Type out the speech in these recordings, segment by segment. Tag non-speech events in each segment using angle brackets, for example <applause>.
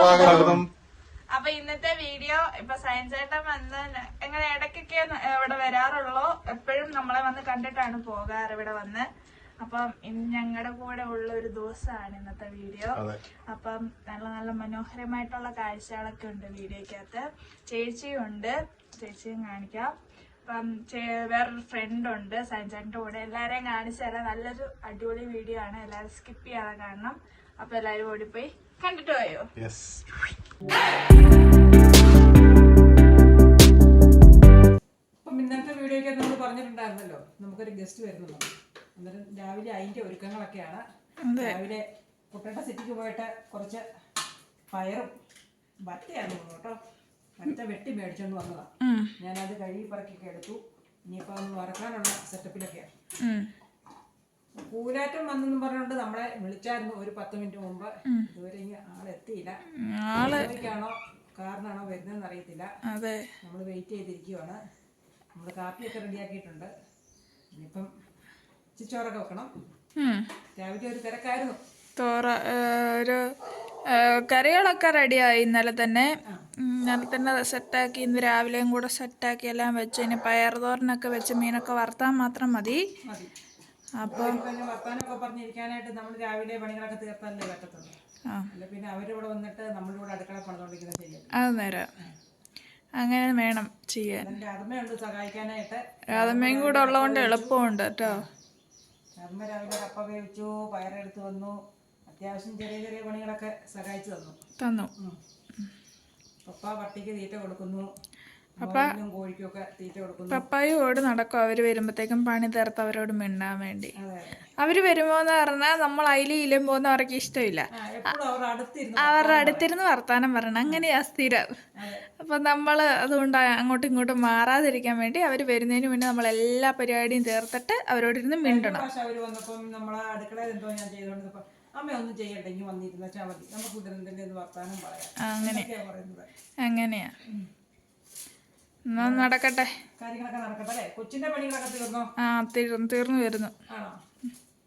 സ്വാഗതം. അപ്പൊ ഇന്നത്തെ വീഡിയോ ഇപ്പൊ സയൻസ് ഏട്ടൻ വന്ന് എങ്ങനെ ഇടയ്ക്കൊക്കെ ഇവിടെ വരാറുള്ളോ? എപ്പോഴും നമ്മളെ വന്ന് കണ്ടിട്ടാണ് പോകാറ് ഇവിടെ വന്ന്. അപ്പം ഇന്ന് ഞങ്ങളുടെ കൂടെ ഉള്ള ഒരു ദിവസമാണ് ഇന്നത്തെ വീഡിയോ. അപ്പം നല്ല നല്ല മനോഹരമായിട്ടുള്ള കാഴ്ചകളൊക്കെ ഉണ്ട് വീഡിയോക്കകത്ത്. ചേച്ചിയും ഉണ്ട്. ചേച്ചിയും കാണിക്കാം. അപ്പം ചേ- വേറൊരു ഫ്രണ്ട് ഉണ്ട്. സയൻസ് ഏട്ടന്റെ കൂടെ എല്ലാവരെയും കാണിച്ചു തരാം. നല്ലൊരു അടിപൊളി വീഡിയോ ആണ്. എല്ലാവരും സ്കിപ്പ് ചെയ്യാതെ കാണണം. അപ്പൊ എല്ലാരും ഓടിപ്പോയി. കണ്ടിട്ട് പോയോ? ഇന്നത്തെ വീഡിയോയ്ക്ക് നമ്മൾ പറഞ്ഞിട്ടുണ്ടായിരുന്നല്ലോ നമുക്കൊരു ഗസ്റ്റ് വരുന്നുണ്ട്. അന്നേരം രാവിലെ അതിന്റെ ഒരുക്കങ്ങളൊക്കെയാണ്. രാവിലെ കുട്ടേട്ട സിറ്റിക്ക് പോയിട്ട് കുറച്ച് പയറും വറ്റയാണ് കേട്ടോ. വറ്റ വെട്ടി മേടിച്ചോണ്ട് വന്നതാണ് ഞാനത് കഴുകി പറക്കൊക്കെ എടുത്തു. ഇനിയിപ്പോ ഒന്ന് വറക്കാനുള്ള സെറ്റപ്പിലൊക്കെയാണ് കൂലാറ്റം വന്നെന്നും പറഞ്ഞുകൊണ്ട് നമ്മളെ വിളിച്ചായിരുന്നു ഒരു പത്ത് മിനിറ്റ് മുമ്പ്. ഇതുവരെ ഇനി ആളെത്തിയില്ല ആളാണോ കാറിനാണോ വരുന്നതെന്ന് അറിയത്തില്ല. അതെ. നമ്മൾ വെയിറ്റ് ചെയ്തിരിക്കുവാണ്. നമ്മൾ കാപ്പിയൊക്കെ റെഡിയാക്കിയിട്ടുണ്ട്. ഇനിയിപ്പം ചിച്ചോറൊക്കെ വെക്കണം. രാവിലെ ഒരു തിരക്കായിരുന്നു. തോറ ഒരു കറികളൊക്കെ റെഡിയായി ഇന്നലെ തന്നെ. ഇന്നലെ തന്നെ സെറ്റാക്കി ഇന്ന് രാവിലെയും കൂടെ സെറ്റാക്കി എല്ലാം വെച്ച് ഇനി പയർ തോരനൊക്കെ വെച്ച് മീനൊക്കെ വറുത്താൽ മാത്രം മതി. മതി. അപ്പോൾ പിന്നെ വർത്താനമൊക്കെ പറഞ്ഞിരിക്കാനായിട്ട് നമ്മൾ രാവിലെ പണികളൊക്കെ തീർത്താലേ പറ്റത്തുള്ളൂ. അല്ല പിന്നെ അവരിവിടെ വന്നിട്ട് നമ്മളിവിടെ അടുക്കള പണിതുകൊണ്ടിരിക്കുന്ന ശരിയല്ല? അത് നേരം അങ്ങനെ വേണം ചെയ്യാൻ. അമ്മയുണ്ട് സഹായിക്കാനായിട്ട്. രാധമ്മയും കൂടെ ഉള്ളതുകൊണ്ട് എളുപ്പമുണ്ട് കേട്ടോ. അമ്മ രാവിലെ കപ്പ വേവിച്ചു പയറെടുത്ത് വന്നു. അത്യാവശ്യം ചെറിയ ചെറിയ പണികളൊക്കെ സഹായിച്ചു തന്നു. തന്നു. പപ്പ പട്ടിക്ക് തീറ്റ കൊടുക്കുന്നു. കൊടുക്കുന്നു. പപ്പായോട് നടക്കും. അവർ വരുമ്പോഴത്തേക്കും പണി തീർത്ത് അവരോട് മിണ്ടാൻ വേണ്ടി. അവർ അവർ വരുമ്പോന്ന് പറഞ്ഞാൽ നമ്മൾ ഇലും പോകുന്ന അവർക്ക് ഇഷ്ടമില്ല. അവരുടെ അടുത്തിരുന്ന് വർത്താനം പറയണം. അങ്ങനെയാ സ്ഥിരം. അപ്പൊ നമ്മൾ അതുകൊണ്ട് അങ്ങോട്ടും ഇങ്ങോട്ടും മാറാതിരിക്കാൻ വേണ്ടി അവർ വരുന്നതിന് മുന്നേ നമ്മൾ എല്ലാ പരിപാടിയും തീർത്തിട്ട് അവരോടിരുന്ന് മിണ്ടണം. പ്രാവശ്യം അവർ വന്നപ്പം നമ്മളെ അടുക്കളയിൽ ഞാൻ ചെയ്തോണ്ടിരുന്നപ്പോ അമ്മ ഒന്നും ചെയ്യണ്ട. വന്നിരുന്ന മതി. നമുക്ക് വർത്താനം പറയാം. അങ്ങനെ. അങ്ങനെയാ. എന്നാ നടക്കട്ടെ. കാര്യങ്ങളൊക്കെ നടക്കട്ടെ അല്ലേ? കൊച്ചിന്റെ പണികളൊക്കെ തീർന്നോ? ആ തീർന്നു തീർന്നു വരുന്നു. ആണോ?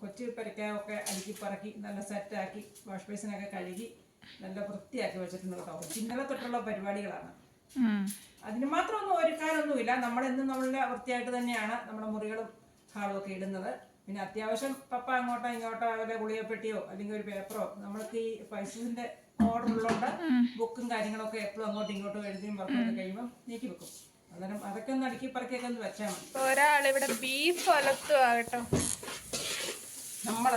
കൊച്ചി പരിക്കായൊക്കെ അടുക്കി പറക്കി നല്ല സെറ്റാക്കി വാഷ് ബേസിനൊക്കെ കഴുകി നല്ല വൃത്തിയാക്കി വെച്ചിട്ടുണ്ട് കേട്ടോ. ഇന്നലെ തൊട്ടുള്ള പരിപാടികളാണ്. അതിന് മാത്രം ഒന്നും അതിന് മാത്രമൊന്നും ഒരുക്കാനൊന്നുമില്ല നമ്മളെന്നും നമ്മളുടെ വൃത്തിയായിട്ട് തന്നെയാണ് നമ്മുടെ മുറികളും ഹാളും ഒക്കെ ഇടുന്നത്. പിന്നെ അത്യാവശ്യം പപ്പ അങ്ങോട്ടോ ഇങ്ങോട്ടോ അവരുടെ ഗുളികപ്പെട്ടിയോ അല്ലെങ്കിൽ ഒരു പേപ്പറോ നമ്മൾക്ക് ഈ പൈസന്റെ ഓർഡർ ഉള്ളതുകൊണ്ട് ബുക്കും കാര്യങ്ങളൊക്കെ എപ്പോഴും അങ്ങോട്ടും ഇങ്ങോട്ടും എഴുതിയും വർക്കൊക്കെ കഴിയുമ്പോൾ നീക്കി വെക്കും. അന്നേരം അതൊക്കെ ഒന്ന് അടുക്കി പറക്കിയൊക്കെ ഒന്ന് വെച്ചാൽ മതി. ഒരാളിവിടെ ബീഫ് ഒലത്തുവാ കേട്ടോ. നമ്മൾ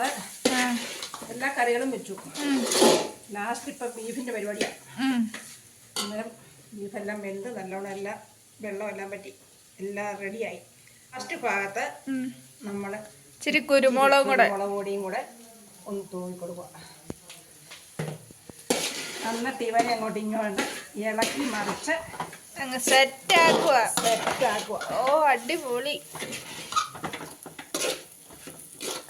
എല്ലാ കറികളും വെച്ചു. ലാസ്റ്റ് ഇപ്പം ബീഫിന്റെ പരിപാടിയാണ്. അന്നേരം ബീഫെല്ലാം വെന്ത് നല്ലോണം എല്ലാം വെള്ളമെല്ലാം പറ്റി. എല്ലാം റെഡിയായി. ഫസ്റ്റ് ഭാഗത്ത്. നമ്മൾ ഇച്ചിരി കുരുമുളകും കൂടെ. മുളക് പൊടിയും കൂടെ ഒന്ന് തൂവി കൊടുക്കുക എന്നിട്ട് ഇവരെ അങ്ങോട്ട് ഇങ്ങോട്ട് ഇളക്കി മറിച്ച് അങ്ങ് സെറ്റ് ആക്കുക സെറ്റാക്കുക ഓ അടിപൊളി.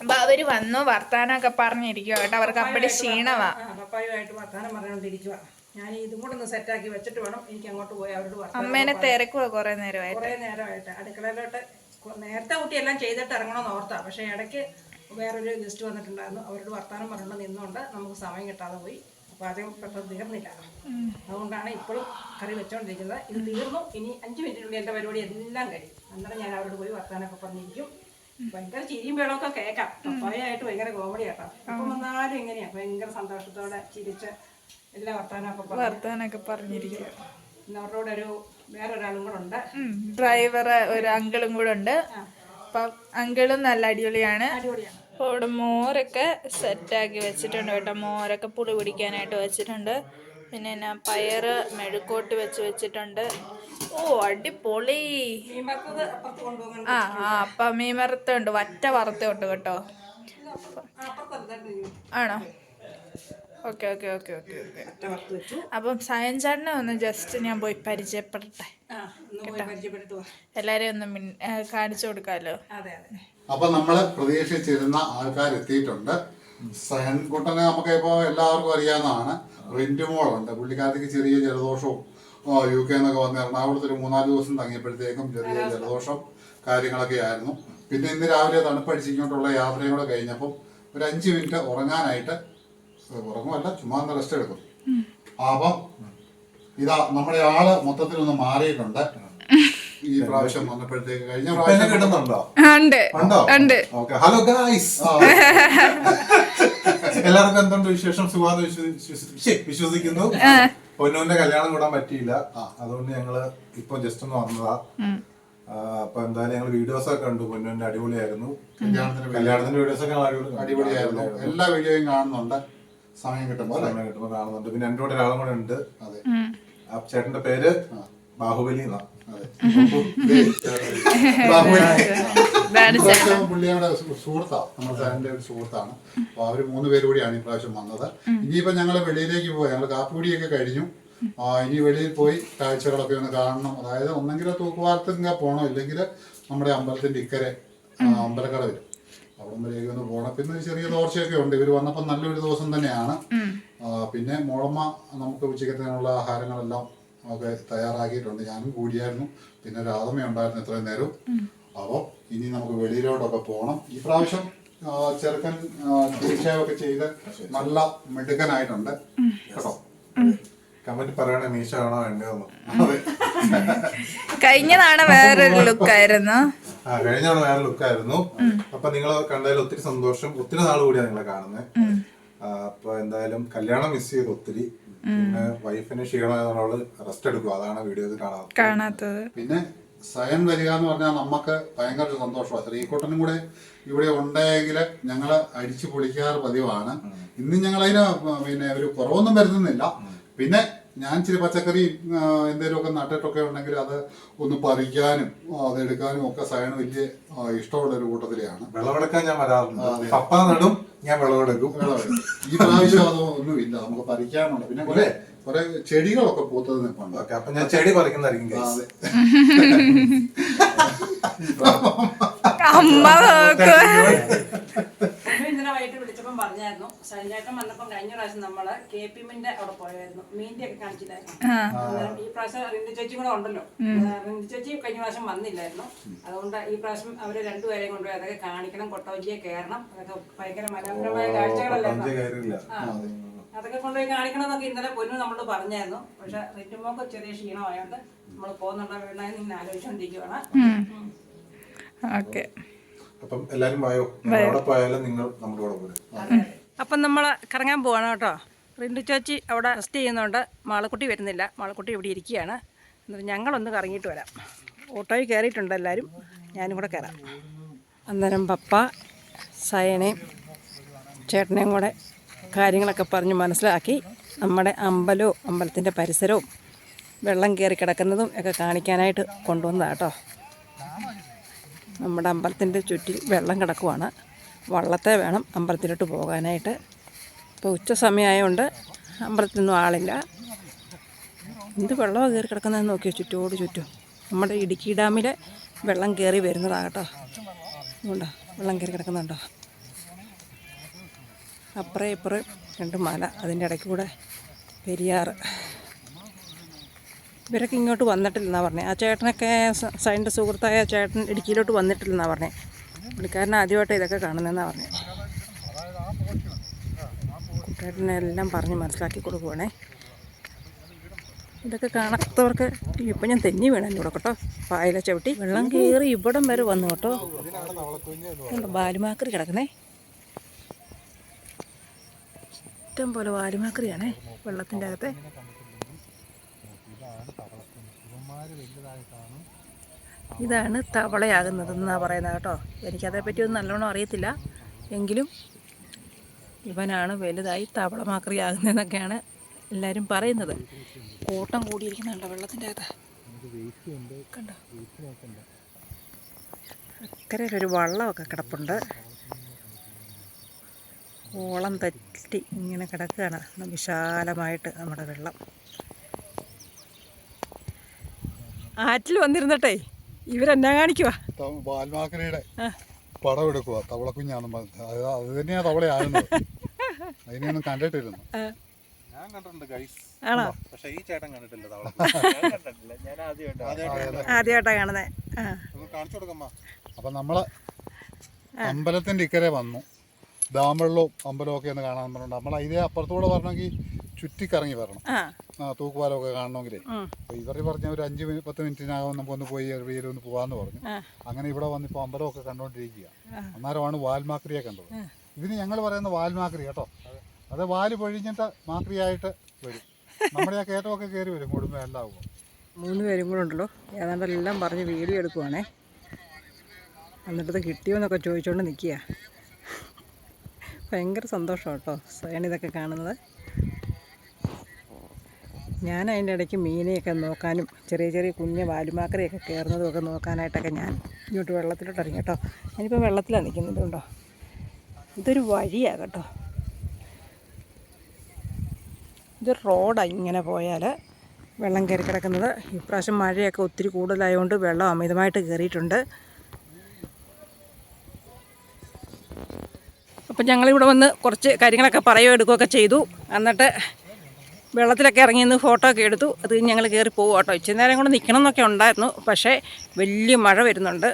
അപ്പൊ അവർ വന്നു വർത്താനൊക്കെ പറഞ്ഞിരിക്കുക കേട്ടോ. അവർക്ക് അപ്പടി ക്ഷീണമാ പപ്പായുമായിട്ട് വർത്താനം പറഞ്ഞുകൊണ്ടിരിക്കുക ഞാൻ ഇതും കൂടെ ഒന്ന് സെറ്റാക്കി വെച്ചിട്ട് വേണം എനിക്ക് അങ്ങോട്ട് പോയി അവരോട് അമ്മേനെ തിരക്കുക കുറെ നേരമായിട്ട്. കുറേ നേരമായിട്ട്. അടുക്കളയിലോട്ട് നേരത്തെ കുട്ടി എല്ലാം ചെയ്തിട്ട് ഇറങ്ങണമെന്ന് ഓർത്താ. പക്ഷേ ഇടയ്ക്ക് വേറൊരു ഗസ്റ്റ് വന്നിട്ടുണ്ടായിരുന്നു. അവരോട് വർത്താനം പറഞ്ഞുകൊണ്ട് നിന്നുകൊണ്ട് നമുക്ക് സമയം കിട്ടാതെ പോയി. ആദ്യം പെട്ടെന്ന് തീർന്നില്ല അതുകൊണ്ടാണ് ഇപ്പോഴും കറി വെച്ചോണ്ടിരിക്കുന്നത്. ഇത് തീർന്നു. ഇനി അഞ്ച് മിനിറ്റിനുള്ളിൽ എന്റെ പരിപാടി എല്ലാം കഴിയും. അന്നേരം ഞാൻ അവരോട് പോയി വർത്താനൊക്കെ പറഞ്ഞിരിക്കും. ഭയങ്കര ചിരിയും വേളമൊക്കെ കേൾക്കാം. പപ്പായായിട്ട് ഭയങ്കര കോമഡി കേട്ടോ അപ്പം വന്നാലും എങ്ങനെയാ? ഭയങ്കര സന്തോഷത്തോടെ ചിരിച്ച് എല്ലാ വർത്താനമൊക്കെ വർത്താനൊക്കെ പറഞ്ഞിരിക്കുക. പിന്നെ അവരോട് ഒരു വേറൊരാളും കൂടെ ഉണ്ട്. ഡ്രൈവർ ഒരു അങ്കിളും കൂടെ ഉണ്ട്. അപ്പൊ അങ്കിളും നല്ല അടിപൊളിയാണ്. അടിപൊളിയാണ്. അപ്പോൾ ഇവിടെ മോരൊക്കെ സെറ്റാക്കി വെച്ചിട്ടുണ്ട് കേട്ടോ. മോരൊക്കെ പുളി പിടിക്കാനായിട്ട് വെച്ചിട്ടുണ്ട്. പിന്നെ എന്നാ പയറ് മെഴുക്കോട്ട് വെച്ച് വെച്ചിട്ടുണ്ട്. ഓ അടിപൊളി. ആ ആ അപ്പം മീൻ വറുത്തുണ്ട് വറ്റ വറുത്തുണ്ട് കേട്ടോ. ആണോ? Okay okay okay okay okay. അപ്പം സയൻചാടിനെ ചേട്ടനെ ഒന്ന് ജസ്റ്റ് ഞാൻ പോയി പരിചയപ്പെടട്ടെ. എല്ലാവരെയും ഒന്ന് കാണിച്ചു കൊടുക്കാലോ? അതെ അതെ. അപ്പൊ നമ്മൾ പ്രതീക്ഷിച്ചിരുന്ന ആൾക്കാർ എത്തിയിട്ടുണ്ട് സഹൻകുട്ടനെ നമുക്ക് ഇപ്പോൾ എല്ലാവർക്കും അറിയാവുന്നതാണ്. റിന്റുമോളുണ്ട് പുള്ളിക്കാരത്തേക്ക് ചെറിയ ജലദോഷവും യു കെ എന്നൊക്കെ വന്ന് എറണാകുളത്ത് ഒരു മൂന്നാൽ ദിവസം തങ്ങിയപ്പോഴത്തേക്കും ചെറിയ ജലദോഷം കാര്യങ്ങളൊക്കെ ആയിരുന്നു. പിന്നെ ഇന്ന് രാവിലെ തണുപ്പടിച്ചിങ്ങോട്ടുള്ള യാത്രയും കൂടെ കഴിഞ്ഞപ്പം ഒരു അഞ്ച് മിനിറ്റ് ഉറങ്ങാനായിട്ട് ഉറങ്ങുമല്ല ചുമ്മാ ഒന്ന് റെസ്റ്റ് എടുക്കും. അപ്പം ഇതാ നമ്മുടെ ആൾ മൊത്തത്തിൽ ഒന്ന് മാറിയിട്ടുണ്ട്. ഈ പ്രാവശ്യം വന്നപ്പോഴത്തേക്ക് കഴിഞ്ഞ പ്രാവശ്യം കിട്ടുന്നുണ്ടോ? ഉണ്ട്. ഉണ്ടോ? ഉണ്ട്. ഓക്കെ ഹലോ ഗായ്സ് എല്ലാവർക്കും എന്തുണ്ട് വിശേഷം? സുഖാന്ന് വിശ്വസിക്കുന്നു. പൊന്നൂന്റെ കല്യാണം കൂടാൻ പറ്റിയില്ല. അതുകൊണ്ട് ഞങ്ങൾ ഇപ്പൊ ജസ്റ്റ് ഒന്ന് വന്നതാ. അപ്പൊ എന്തായാലും ഞങ്ങൾ വീഡിയോസ് ഒക്കെ കണ്ടു. പൊന്നൂന്റെ അടിപൊളിയായിരുന്നു. കല്യാണത്തിന് കല്യാണത്തിന്റെ വീഡിയോസ് ഒക്കെ അടിപൊളിയായിരുന്നു. എല്ലാ വീഡിയോയും കാണുന്നുണ്ട്. സമയം കിട്ടുമ്പോൾ സമയം കിട്ടുമ്പോൾ കാണുന്നുണ്ട്. പിന്നെ എന്റെ കൂടെ ഒരാളും കൂടെ ഉണ്ട്. അതെ. ആ ചേട്ടന്റെ പേര് ബാഹുബലി എന്നാ. അതെ ദേ, ബാഹുബലി. ഇപ്രാവശ്യം പുള്ളിയുടെ സു- സുഹൃത്താ നമ്മുടെ സാറിന്റെ ഒരു സുഹൃത്താണ് അപ്പൊ അവർ മൂന്ന് പേര് കൂടിയാണ് ഈ പ്രാവശ്യം വന്നത് ഇനിയിപ്പോ ഞങ്ങൾ വെളിയിലേക്ക് പോയി ഞങ്ങൾ കാപ്പുപൊടിയൊക്കെ കഴിഞ്ഞു. ഇനി വെളിയിൽ പോയി കാഴ്ചകളൊക്കെ ഒന്ന് കാണണം. അതായത് ഒന്നെങ്കിൽ തൂക്കുവാലത്തിങ്ക പോണോ. ഇല്ലെങ്കിൽ നമ്മുടെ അമ്പലത്തിന്റെ ഇക്കരെ അമ്പലക്കട വരും. അവിടം വരെയൊക്കെ ഒന്ന് പോകണം പിന്നെ ഒരു ചെറിയ തോർച്ചയൊക്കെ ഉണ്ട്. ഇവർ വന്നപ്പോൾ നല്ലൊരു ദിവസം തന്നെയാണ്. പിന്നെ മുളമ്മ നമുക്ക് ഉച്ചയ്ക്കത്തിനുള്ള ആഹാരങ്ങളെല്ലാം ഒക്കെ തയ്യാറാക്കിയിട്ടുണ്ട്. ഞാനും കൂടിയായിരുന്നു. പിന്നെ രാധമ ഉണ്ടായിരുന്നു ഇത്രയും നേരം അപ്പോൾ ഇനി നമുക്ക് വെളിയിലോട്ടൊക്കെ പോകണം. ഈ പ്രാവശ്യം ചെറുക്കൻ തീർച്ചയായും ചെയ്ത് നല്ല മിടുക്കനായിട്ടുണ്ട്. കേട്ടോ? കമന്റ് പറയണേ മീശ ആണോ വേണ്ടതെന്ന് അതെ. കഴിഞ്ഞതാണ് വേറൊരു ലുക്കായിരുന്നു. ആ കഴിഞ്ഞ തവണ വേറെ ലുക്കായിരുന്നു അപ്പൊ നിങ്ങൾ കണ്ടതിൽ ഒത്തിരി സന്തോഷം. ഒത്തിരി നാൾ കൂടിയാണ് നിങ്ങളെ കാണുന്നത്. അപ്പൊ എന്തായാലും കല്യാണം മിസ് ചെയ്ത് ഒത്തിരി പിന്നെ വൈഫിന് ക്ഷീണമായതുകൊണ്ട് റെസ്റ്റ് എടുക്കും. അതാണ് വീഡിയോ കാണാത്തത്. പിന്നെ സയൻ വരിക എന്ന് പറഞ്ഞാൽ നമുക്ക് ഭയങ്കര ഒരു സന്തോഷമാണ് ശ്രീക്കുട്ടനും കൂടെ ഇവിടെ ഉണ്ടെങ്കിൽ ഞങ്ങൾ അടിച്ചു പൊളിക്കാറ് പതിവാണ്. ഇന്ന് ഞങ്ങൾ അതിന് പിന്നെ ഒരു കുറവൊന്നും വരുത്തുന്നില്ല. പിന്നെ ഞാൻ ചില പച്ചക്കറി എന്തെങ്കിലുമൊക്കെ നട്ടിട്ടൊക്കെ ഉണ്ടെങ്കിൽ അത് ഒന്ന് പറിക്കാനും അതെടുക്കാനും അത് എടുക്കാനും ഒക്കെ സയന് വലിയ ഇഷ്ടമുള്ള ഒരു കൂട്ടത്തിലെയാണ്. വിളവെടുക്കാൻ ഞാൻ വരാറുണ്ട്. പപ്പ നടും ഞാൻ വിളവെടുക്കും. വിളവ്. ഈ പ്രാവശ്യം അതൊന്നും ഇല്ല നമുക്ക് പറിക്കാനുണ്ട്. പിന്നെ കുറെ കുറെ ചെടികളൊക്കെ പൂത്തത് നിൽപ്പുണ്ട് ഓക്കെ അപ്പൊ ഞാൻ ചെടി പറിക്കുന്നതായിരിക്കും. അമ്മ <laughs> പറഞ്ഞായിരുന്നു. സൈനേട്ടൻ വന്നപ്പം കഴിഞ്ഞ പ്രാവശ്യം നമ്മൾ കെ പി എമ്മിന്റെ അവിടെ പോയായിരുന്നു. മീന്റെ ഒക്കെ കാണിച്ചിട്ടായിരുന്നു ഈ പ്രാവശ്യം റിന്ദു ചേച്ചി കൂടെ ഉണ്ടല്ലോ. റിന്ദു ചേച്ചി കഴിഞ്ഞ പ്രാവശ്യം വന്നില്ലായിരുന്നു. അതുകൊണ്ട് ഈ പ്രാവശ്യം അവർ രണ്ടുപേരെയും കൊണ്ടുപോയി അതൊക്കെ കാണിക്കണം കൊട്ടോജിയെ കയറണം അതൊക്കെ ഭയങ്കര മനോഹരമായ കാഴ്ചകളല്ലായിരുന്നു. അതൊക്കെ കൊണ്ടുപോയി കാണിക്കണം എന്നൊക്കെ ഇന്നലെ പൊന്നു നമ്മളോട് പറഞ്ഞായിരുന്നു. പക്ഷെ റിന്റുമോക്ക് ചെറിയ ക്ഷീണമായോണ്ട് നമ്മൾ പോകുന്നുണ്ടോ വേണമെന്ന് ഇങ്ങനെ ആലോചിച്ചുകൊണ്ടിരിക്കുവാണ്. ഓക്കെ. അപ്പം എല്ലാരും വായോ? എവിടെ പോയാലും നിങ്ങൾ നമ്മുടെ കൂടെ പോരും. അപ്പം നമ്മൾ കറങ്ങാൻ പോവാണ് കേട്ടോ. റിന്റു ചേച്ചി അവിടെ റെസ്റ്റ് ചെയ്യുന്നുണ്ട്. മാളക്കുട്ടി വരുന്നില്ല. മാളക്കുട്ടി ഇവിടെ ഇരിക്കുകയാണ്. എന്നിട്ട് ഞങ്ങളൊന്ന് കറങ്ങിയിട്ട് വരാം. ഓട്ടോയിൽ കയറിയിട്ടുണ്ട് എല്ലാവരും ഞാനും കൂടെ കയറാം. അന്നേരം പപ്പ സയനയും ചേട്ടനെയും കൂടെ കാര്യങ്ങളൊക്കെ പറഞ്ഞ് മനസ്സിലാക്കി നമ്മുടെ അമ്പലവും അമ്പലത്തിന്റെ പരിസരവും വെള്ളം കയറി കിടക്കുന്നതും ഒക്കെ കാണിക്കാനായിട്ട് കൊണ്ടുവന്നതാട്ടോ കേട്ടോ. നമ്മുടെ അമ്പലത്തിന്റെ ചുറ്റിൽ വെള്ളം കിടക്കുവാണ്. വള്ളത്തെ വേണം അമ്പലത്തിലോട്ട് പോകാനായിട്ട്. ഇപ്പോൾ ഉച്ച സമയമായതുകൊണ്ട് അമ്പലത്തിലൊന്നും ആളില്ല. എന്ത് വെള്ളമാണ് കയറി കിടക്കുന്നതെന്ന് നോക്കിയോ? ചുറ്റോട് ചുറ്റും. നമ്മുടെ ഇടുക്കി ഡാമിലെ വെള്ളം കയറി വരുന്നതാണ് കേട്ടോ. അതുകൊണ്ടോ വെള്ളം കയറി കിടക്കുന്നുണ്ടോ? അപ്പുറേ ഇപ്പുറേ രണ്ട് മല അതിന്റെ ഇടയ്ക്ക് കൂടെ പെരിയാറ്. ഇവരൊക്കെ ഇങ്ങോട്ട് വന്നിട്ടില്ലെന്നാണ് പറഞ്ഞത് ആ ചേട്ടനൊക്കെ സൈന്റെ സുഹൃത്തായ ചേട്ടൻ ഇടുക്കിയിലോട്ട് വന്നിട്ടില്ലെന്നാണ് പറഞ്ഞത് പുള്ളിക്കാരൻ ആദ്യമായിട്ട് ഇതൊക്കെ കാണുന്നതെന്നാണ് പറഞ്ഞത് കുട്ടേട്ടനെല്ലാം പറഞ്ഞ് മനസ്സിലാക്കി കൊടുക്കുവാണേ. ഇതൊക്കെ കാണാത്തവർക്ക് ഇപ്പം ഞാൻ തെന്നി വേണം എന്നോട് കേട്ടോ. പായല ചവിട്ടി വെള്ളം കയറി ഇവിടം വരെ വന്നു കേട്ടോ. ബാലുമാക്കറി കിടക്കുന്നേ. ഇഷ്ടം പോലെ വാലുമാക്കറിയാണേ വെള്ളത്തിന്റെ അകത്തെ. ഇതാണ് തവളയാകുന്നത് എന്നാണ് പറയുന്നത് കേട്ടോ. എനിക്കതേപ്പറ്റി ഒന്നും നല്ലോണം അറിയത്തില്ല. എങ്കിലും ഇവനാണ് വലുതായി തവള തവളമാക്രിയാകുന്നതെന്നൊക്കെയാണ് എല്ലാവരും പറയുന്നത്. കൂട്ടം കൂടിയിരിക്കുന്നുണ്ടോ വെള്ളത്തിന്റെ അകത്ത്? കണ്ടോ? അക്കരയിലൊരു വള്ളമൊക്കെ കിടപ്പുണ്ട്. ഓളം തെറ്റി ഇങ്ങനെ കിടക്കുകയാണ്. വിശാലമായിട്ട് നമ്മുടെ വെള്ളം. ആറ്റിൽ വന്നിരുന്നട്ടെ. ഇവരെന്നാ കാണിക്കുവാ? വാൽമാക്രിയുടെ പടം എടുക്കുക തവള പറഞ്ഞത് അത് തന്നെയാ തവളയാകുന്നത് അതിനെയൊന്നും കണ്ടിട്ടിരുന്നു. ഞാൻ കണ്ടിട്ടുണ്ട് ഗൈസ് ആണോ? പക്ഷെ ഈ ചേട്ടൻ കണ്ടിട്ടില്ല തവള. <laughs> ആദ്യമായിട്ടാണ് ആ. ഒന്ന് കാണിച്ചു കൊടുക്കമ്മ അപ്പം നമ്മൾ അമ്പലത്തിന്റെ ഇക്കരെ വന്നു. ഡാമ്പള്ളവും അമ്പലവും ഒക്കെ ഒന്ന് കാണാൻ പറഞ്ഞിട്ടുണ്ട്. നമ്മൾ അതിനെ അപ്പുറത്തൂടെ വരണമെങ്കിൽ ചുറ്റിക്കറങ്ങി വരണം. ആ. തൂക്കുപാലമൊക്കെ കാണണമെങ്കിലേ. ഇവർ പറഞ്ഞ ഒരു അഞ്ച് മിനിറ്റ് പത്ത് മിനിറ്റിനകം നമുക്ക് ഒന്ന് പോയി എവിടെയെങ്കിലും ഒന്ന് പോവാന്ന് പറഞ്ഞു. അങ്ങനെ ഇവിടെ വന്നിപ്പോൾ അമ്പലമൊക്കെ കണ്ടുകൊണ്ടിരിക്കുക അന്നേരമാണ് വാൽമാക്രിയെ കണ്ടത്. ഇതിന് ഞങ്ങൾ പറയുന്ന വാൽമാക്രി കേട്ടോ. അത്. വാൽ പൊഴിഞ്ഞിട്ട് മാക്രിയായിട്ട് വരും. നമ്മുടെ ആ കയറ്റമൊക്കെ കയറി വരും കുടുംബം എല്ലാം മൂന്ന് പേരും കൂടെ ഉണ്ടല്ലോ. ഏതാണ്ടെല്ലാം പറഞ്ഞ് വീഡിയോ എടുക്കുവാണേ. എന്നിട്ടത് കിട്ടിയോന്നൊക്കെ ചോദിച്ചുകൊണ്ട് നിൽക്കുക ഭയങ്കര സന്തോഷം കേട്ടോ സയൻ ഇതൊക്കെ കാണുന്നത്. ഞാൻ അതിന്റെ ഇടയ്ക്ക് മീനെയൊക്കെ നോക്കാനും ചെറിയ ചെറിയ കുഞ്ഞ് വാലുമാക്കരയൊക്കെ കയറുന്നതും ഒക്കെ നോക്കാനായിട്ടൊക്കെ ഞാൻ ഇങ്ങോട്ട് വെള്ളത്തിലോട്ട് ഇറങ്ങി കേട്ടോ. ഞാനിപ്പോൾ വെള്ളത്തിലാണ് നിൽക്കുന്നത് കേട്ടോ ഇതൊരു വഴിയാണ് കേട്ടോ. ഇത് റോഡാണ് ഇങ്ങനെ പോയാൽ വെള്ളം കയറി കിടക്കുന്നത്. ഇപ്രാവശ്യം മഴയൊക്കെ ഒത്തിരി കൂടുതലായതുകൊണ്ട് വെള്ളം അമിതമായിട്ട് കയറിയിട്ടുണ്ട്. അപ്പം ഞങ്ങളിവിടെ വന്ന് കുറച്ച് കാര്യങ്ങളൊക്കെ പറയുകയോ എടുക്കുകയൊക്കെ ചെയ്തു. എന്നിട്ട് വെള്ളത്തിലൊക്കെ ഇറങ്ങി നിന്ന് ഫോട്ടോ ഒക്കെ എടുത്തു. അത് ഞങ്ങൾ കയറി പോകും കേട്ടോ. ഇച്ചിരി നേരം കൂടെ നിൽക്കണം എന്നൊക്കെ ഉണ്ടായിരുന്നു. പക്ഷേ വലിയ മഴ വരുന്നുണ്ട്.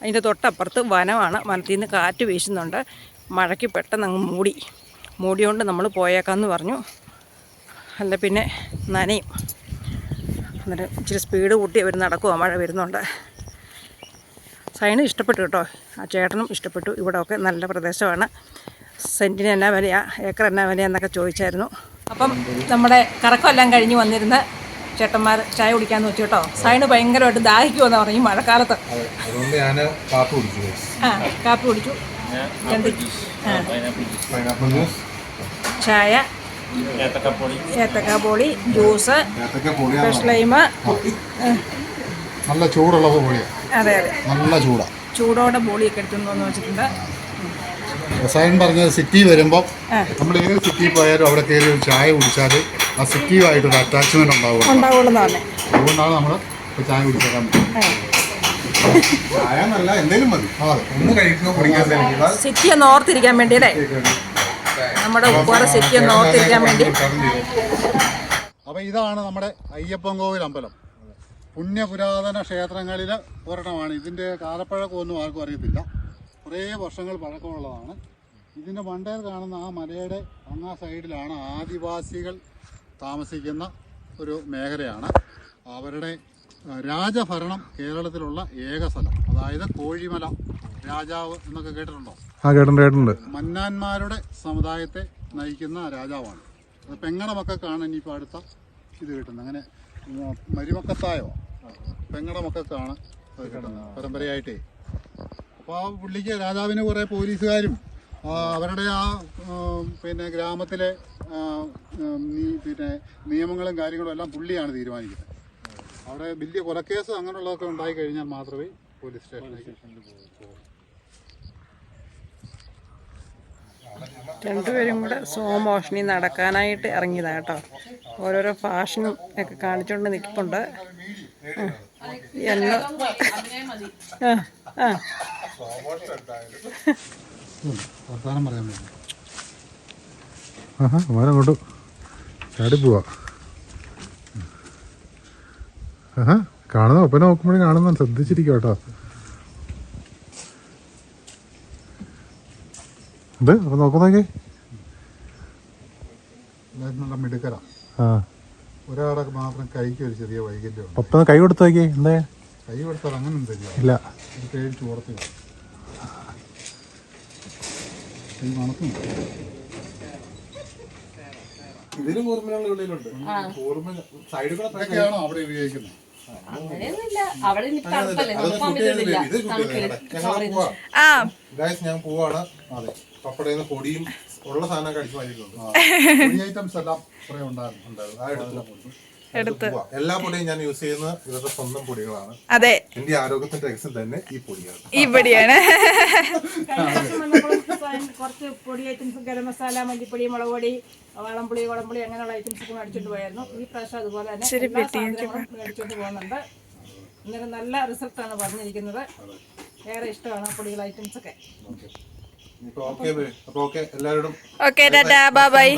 അതിന്റെ തൊട്ടപ്പുറത്ത് വനമാണ്. വനത്തിൽ നിന്ന് കാറ്റ് വീശുന്നുണ്ട്. മഴയ്ക്ക് പെട്ടെന്ന് അങ്ങ് മൂടി. മൂടിയോണ്ട് നമ്മൾ പോയേക്കാമെന്ന് പറഞ്ഞു. അല്ല പിന്നെ നനയും. എന്നിട്ട് ഇച്ചിരി സ്പീഡ് കൂട്ടി അവർ നടക്കുക മഴ വരുന്നുണ്ട്. സൈന് ഇഷ്ടപ്പെട്ടു കേട്ടോ. ആ ചേട്ടനും ഇഷ്ടപ്പെട്ടു. ഇവിടെയൊക്കെ നല്ല പ്രദേശമാണ്. സെന്റിന് എന്നാ വിലയാണ് ഏക്കർ എന്നാ വിലയാന്നൊക്കെ ചോദിച്ചായിരുന്നു. അപ്പം നമ്മുടെ കറക്കമെല്ലാം കഴിഞ്ഞ് വന്നിരുന്ന ചേട്ടന്മാർ ചായ കുടിക്കാൻ വെച്ചു കേട്ടോ. സൈന് ഭയങ്കരമായിട്ട് ദാഹിക്കുമെന്ന് പറഞ്ഞു മഴക്കാലത്ത്. അതെ അതുകൊണ്ട് ഞാൻ കാപ്പി കുടിച്ചു ആ കാപ്പി കുടിച്ചു. ചായ ഏത്തക്കാപ്പൊടി. ജ്യൂസ് ലൈമ് നല്ല ചൂടുള്ള അതെ അതെ. നല്ല ചൂടാ. ചൂടോടെ ബോളിയൊക്കെ എടുത്തു വന്ന് വെച്ചിട്ടുണ്ട്. റസായൻ പറഞ്ഞത് സിറ്റി വരുമ്പോൾ നമ്മൾ ഏത് സിറ്റിയിൽ പോയാലും അവിടെ കയറി ഒരു ചായ കുടിച്ചാൽ ആ സിറ്റിയുമായിട്ടൊരു അറ്റാച്ച്മെന്റ് ഉണ്ടാവും അതുകൊണ്ടാണ് നമ്മൾ ചായ കുടിച്ചേക്കാൻ ചായ എന്നല്ല എന്തെങ്കിലും മതി। ഒന്ന് കഴിക്കുക കുടിക്കാൻ സിറ്റി ഒന്ന് ഓർത്തിരിക്കാൻ വേണ്ടി അല്ലേ? നമ്മുടെ ഉപ്പാറ സിറ്റി ഒന്ന് ഓർത്തിരിക്കാൻ വേണ്ടി. അപ്പോൾ ഇതാണ് നമ്മുടെ അയ്യപ്പൻ കോവിൽ അമ്പലം. പുണ്യപുരാതന ക്ഷേത്രങ്ങളിൽ ഒരെണ്ണമാണ്. ഇതിന്റെ കാലപ്പഴക്കമൊന്നും ആർക്കും അറിയത്തില്ല. കുറേ വർഷങ്ങൾ പഴക്കമുള്ളതാണ്. ഇതിന്റെ മണ്ടയിൽ കാണുന്ന ആ മലയുടെ അങ്ങാ സൈഡിലാണ് ആദിവാസികൾ താമസിക്കുന്ന ഒരു മേഖലയാണ്. അവരുടെ രാജഭരണം കേരളത്തിലുള്ള ഏക സ്ഥലം. അതായത് കോഴിമല രാജാവ് എന്നൊക്കെ കേട്ടിട്ടുണ്ടോ? മന്നാന്മാരുടെ സമുദായത്തെ നയിക്കുന്ന രാജാവാണ്. അത് പെങ്ങടെ മക്കൾക്കാണ് ഇനിയിപ്പോൾ അടുത്ത ഇത് കിട്ടുന്നത്. അങ്ങനെ മരുമക്കത്തായോ? പെങ്ങടെ മക്കൾക്കാണ് അത് കിട്ടുന്നത്. പരമ്പരയായിട്ടേ. അപ്പോൾ ആ പുള്ളിക്ക് രാജാവിന് കുറേ പോലീസുകാരും അവരുടെ ആ പിന്നെ ഗ്രാമത്തിലെ പിന്നെ നിയമങ്ങളും കാര്യങ്ങളും എല്ലാം പുള്ളിയാണ് തീരുമാനിക്കുന്നത്. അവിടെ വലിയ കൊലക്കേസ് അങ്ങനെയുള്ളതൊക്കെ ഉണ്ടായി കഴിഞ്ഞാൽ മാത്രമേ പോലീസ് സ്റ്റേഷനിലേക്ക് പോകും. രണ്ടുപേരും കൂടെ സോമോഷണി നടക്കാനായിട്ട് ഇറങ്ങിയതാ കേട്ടോ. ഓരോരോ ഫാഷനും ഒക്കെ കാണിച്ചുകൊണ്ട് നിൽപ്പുണ്ട്. എന്ന് ആ ആ. വർത്താനം പറയാൻ വേണ്ടി. ആഹാ അവരങ്ങോട്ട് ചാടി പോവാ. ആഹാ കാണുന്ന ഒപ്പന നോക്കുമ്പോഴേ കാണുന്ന ശ്രദ്ധിച്ചിരിക്കും കേട്ടോ. എന്ത്? അപ്പൊ നോക്കുന്നേ നല്ല മിടുക്കരാ. ആ. ഒരാളെ മാത്രം കൈക്ക് ഒരു ചെറിയ വൈകല്യം ഒപ്പം കൈ കൊടുത്തു നോക്കിയേ എന്താ? കൈ കൊടുത്താൽ അങ്ങനെ ഇല്ല. പേടിച്ച് കൊടുത്തില്ല കൈ മണക്കും ഇതിലും കൂർമ്മയുള്ള ഉള്ളിലുണ്ട് കൂർമ്മ സൈഡിൽ കൂടെ ഇതൊക്കെയാണോ അവിടെ ഉപയോഗിക്കുന്നത്? ആ. ഗായ്സ് ഞാൻ പോവാണ്. അതെ. പപ്പടയിൽ പൊടിയും ഉള്ള സാധനം കടിച്ചു മാറ്റിയിട്ടുണ്ട് ഐറ്റംസ് <laughs> എല്ലാം കുറെ ഉണ്ടായിരുന്നു ഉണ്ടായിരുന്നു. ആ എടുത്തു. എടുത്ത്. എല്ലാ പൊടിയും ഞാൻ യൂസ് ചെയ്യുന്നത് ഇവരുടെ സ്വന്തം പൊടികളാണ്. അതെ. എന്റെ ആരോഗ്യത്തിന്റെ രഹസ്യം തന്നെ ഈ പൊടിയാണ്. ഈ പൊടിയാണ്. കുറച്ച് പൊടി ഐറ്റംസ് ഗരം മസാല മല്ലിപ്പൊടി മുളക് പൊടി വളംപുളി കുളംപുളി അങ്ങനെയുള്ള ഐറ്റംസ് ഒക്കെ മേടിച്ചോണ്ട് പോയായിരുന്നു. ഈ പ്രാവശ്യം അതുപോലെ തന്നെ എല്ലാ സാധനങ്ങളും മേടിച്ചോണ്ട് പോകുന്നുണ്ട്. ഇന്നലെ നല്ല റിസൾട്ടാണ് പറഞ്ഞിരിക്കുന്നത്. ഏറെ ഇഷ്ടമാണ് പൊടികൾ ഐറ്റംസ് ഒക്കെ. ഓക്കെ എല്ലാവരോടും ഓക്കെ ടാറ്റാ. ബൈ